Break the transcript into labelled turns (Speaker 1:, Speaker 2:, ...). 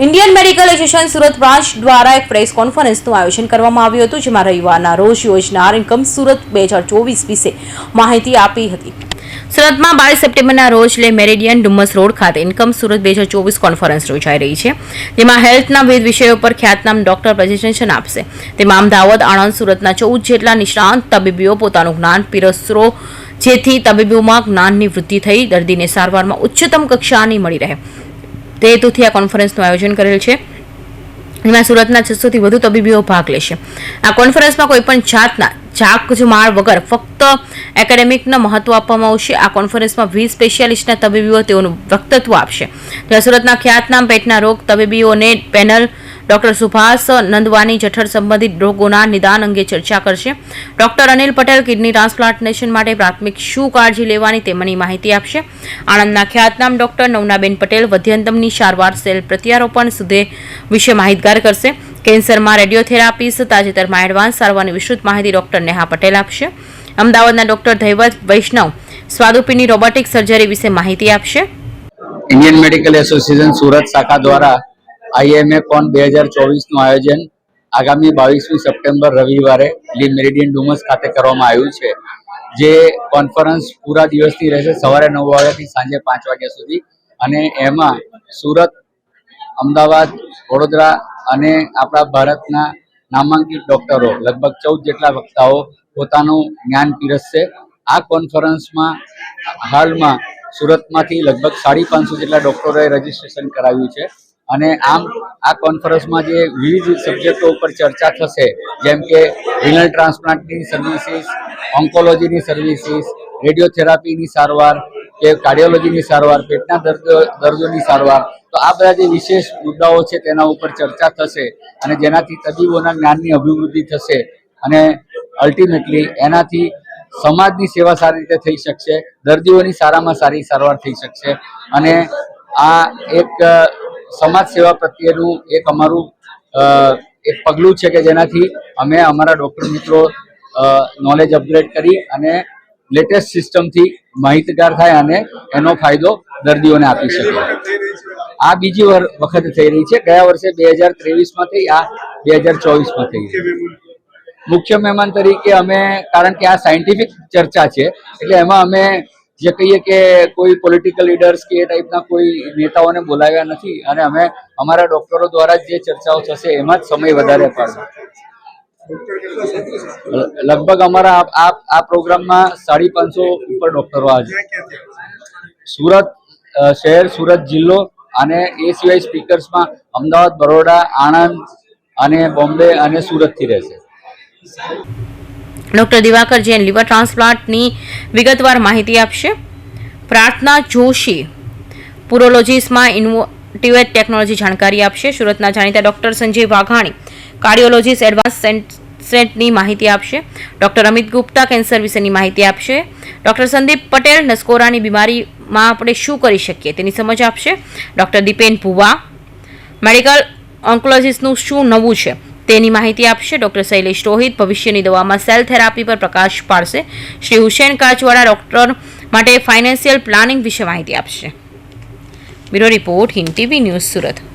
Speaker 1: Indian medical association Surat branch દ્વારા એક press કોન્ફરન્સનું આયોજન કરવામાં આવ્યું હતું, જેમાં રવિવારના રોજ યોજનાર ઇન્કમ સુરત બે હજાર ચોવીસ વિશે માહિતી આપી હતી. સુરતમાં બાવીસ સપ્ટેમ્બરના રોજ લે મેરેડિયન ડુમસ રોડ ખાતે ઇન્કમ સુરત બે હજાર ચોવીસ કોન્ફરન્સ યોજાઈ રહી છે, જેમાં હેલ્થના વિવિધ વિષયો પર ખ્યાતનામ ડોક્ટર પ્રેઝન્ટેશન આપશે. તેમાં અમદાવાદ, આણંદ, સુરતના ચૌદ જેટલા નિષ્ણાંત તબીબીઓ પોતાનું જ્ઞાન પીરસરો, જેથી તબીબીઓમાં જ્ઞાનની વૃદ્ધિ થઈ, દર્દીને સારવારમાં ઉચ્ચતમ કક્ષાની મળી રહે. તે હેતુથી આ કોન્ફરન્સનું આયોજન કરેલ છે. એમાં સુરતના છસોથી વધુ તબીબીઓ ભાગ લેશે. આ કોન્ફરન્સમાં કોઈપણ જાતના જાકજમાળ વગર ફક્ત એકેડેમિકને મહત્વ આપવામાં આવશે. આ કોન્ફરન્સમાં વીસ સ્પેશિયાલિસ્ટના તબીબીઓ તેઓનું વક્તત્વ આપશે. જ્યાં સુરતના ખ્યાતનામ પેટના રોગ તબીબીઓને પેનલ ડોક્ટર સુભાષ નંદવાની જઠર સંબંધિત રોગોના નિદાન અંગે ચર્ચા કરશે. Doctor Anil Patel kidney transplantation માટે પ્રાથમિક શું કાળજી લેવાની તેમાંની માહિતી આપશે. આણંદના ખ્યાતનામ ડોક્ટર નવનાબેન પટેલ વધ્યંતમની સારવાર સેલ પ્રત્યારોપણ સુધી વિશે માહિતગાર કરશે. કેન્સરમાં રેડિયોથેરાપીસ તાજેતરમાં એડવાન્સ સારવારની વિસ્તૃત માહિતી ડોક્ટર નેહા પટેલ આપશે. અમદાવાદના ડોક્ટર ધૈવત વૈષ્ણવ સ્વાદુપીની રોબોટિક સર્જરી વિશે માહિતી આપશે.
Speaker 2: ઇન્ડિયન મેડિકલ એસોસિએશન સુરત શાખા દ્વારા આઈએમએ કોન બે હજાર ચોવીસનું આયોજન આગામી બાવીસમી સપ્ટેમ્બર રવિવારે લી મેરિડિયન ડુમસ ખાતે કરવામાં આવ્યું છે. જે કોન્ફરન્સ પૂરા દિવસની રહેશે સવારે નવ વાગ્યાથી સાંજે પાંચ વાગ્યા સુધી. અને એમાં સુરત, અમદાવાદ, વડોદરા અને આપણા ભારતના નામાંકિત ડોક્ટરો લગભગ ચૌદ જેટલા વક્તાઓ પોતાનું જ્ઞાન પીરસશે. આ કોન્ફરન્સમાં હાલમાં સુરતમાંથી લગભગ સાડી પાંચસો જેટલા ડોક્ટરોએ રજીસ્ટ્રેશન કરાવ્યું છે. અને આમ આ કોન્ફરન્સમાં જે વિવિધ સબ્જેક્ટો ઉપર ચર્ચા થશે, જેમ કે રિનલ ટ્રાન્સપ્લાન્ટની સર્વિસીસ ઓન્કોલોજીની સર્વિસીસ રેડિયોથેરાપીની સારવાર, કે કાર્ડિયોલોજીની સારવાર, પેટના દર્દો, દર્દોની સારવાર, તો આ બધા જે વિશેષ મુદ્દાઓ છે તેના ઉપર ચર્ચા થશે અને જેનાથી તબીબોના જ્ઞાનની અભિવૃદ્ધિ થશે અને અલ્ટિમેટલી એનાથી સમાજની સેવા સારી રીતે થઈ શકશે, દર્દીઓની સારામાં સારી સારવાર થઈ શકશે અને આ એક સમાજ સેવા પ્રત્યેનું એક અમારું એક પગલું છે કે જેનાથી અમે અમારા ડૉક્ટર મિત્રો નોલેજ અપગ્રેડ કરી અને લેટેસ્ટ સિસ્ટમથી માહિતગાર થાય અને એનો ફાયદો દર્દીઓને આપી શકે આ બીજી વખત થઈ રહી છે. ગયા વર્ષે બે હજાર ત્રેવીસમાં થઈ, આ બે હજાર ચોવીસમાં થઈ મુખ્ય મહેમાન તરીકે અમે, કારણ કે આ સાયન્ટિફિક ચર્ચા છે, એટલે એમાં અમે જે કહીએ કે કોઈ પોલિટિકલ લીડર્સ કે એ ટાઈપના કોઈ નેતાઓને બોલાવ્યા નથી અને અમે અમારા ડોક્ટરો દ્વારા જે ચર્ચાઓ થશે એમાં જ સમય વધારે પાડવો લગભગ અમારા આ- પ્રોગ્રામમાં સાડી પાંચસો ઉપર ડોક્ટરો હાજર સુરત શહેર સુરત જિલ્લો અને એ સિવાય સ્પીકર્સમાં અમદાવાદ, બરોડા, આણંદ અને બોમ્બે અને સુરતથી રહેશે.
Speaker 1: ડોક્ટર દિવાકર જૈન લીવર ટ્રાન્સપ્લાન્ટની વિગતવાર માહિતી આપશે. પ્રાર્થના જોશી પુરોલોજીસમાં ઇનોવેટિવ ટેકનોલોજી જાણકારી આપશે. સુરતના જાણીતા doctor Sanjay Vaghani cardiologist advance સેન્ટની માહિતી આપશે. ડૉક્ટર અમિત ગુપ્તા કેન્સર વિશેની માહિતી આપશે. ડૉક્ટર સંદીપ પટેલ નસકોરાની બીમારીમાં આપણે શું કરી શકીએ તેની સમજ આપશે. ડૉક્ટર દીપેન ભુવા મેડિકલ ઓન્કોલોજીસ્ટનું શું નવું છે? તેની માહિતી આપશે ડોક્ટર શૈલેષ રોહિત. ભવિષ્યની દવામાં સેલ થેરાપી પર પ્રકાશ પાડશે. શ્રી હુસેન કાચવાડા ડોક્ટર માટે ફાઇનાન્શિયલ પ્લાનિંગ વિશે માહિતી આપશે. Bureau report Hind TV news Surat.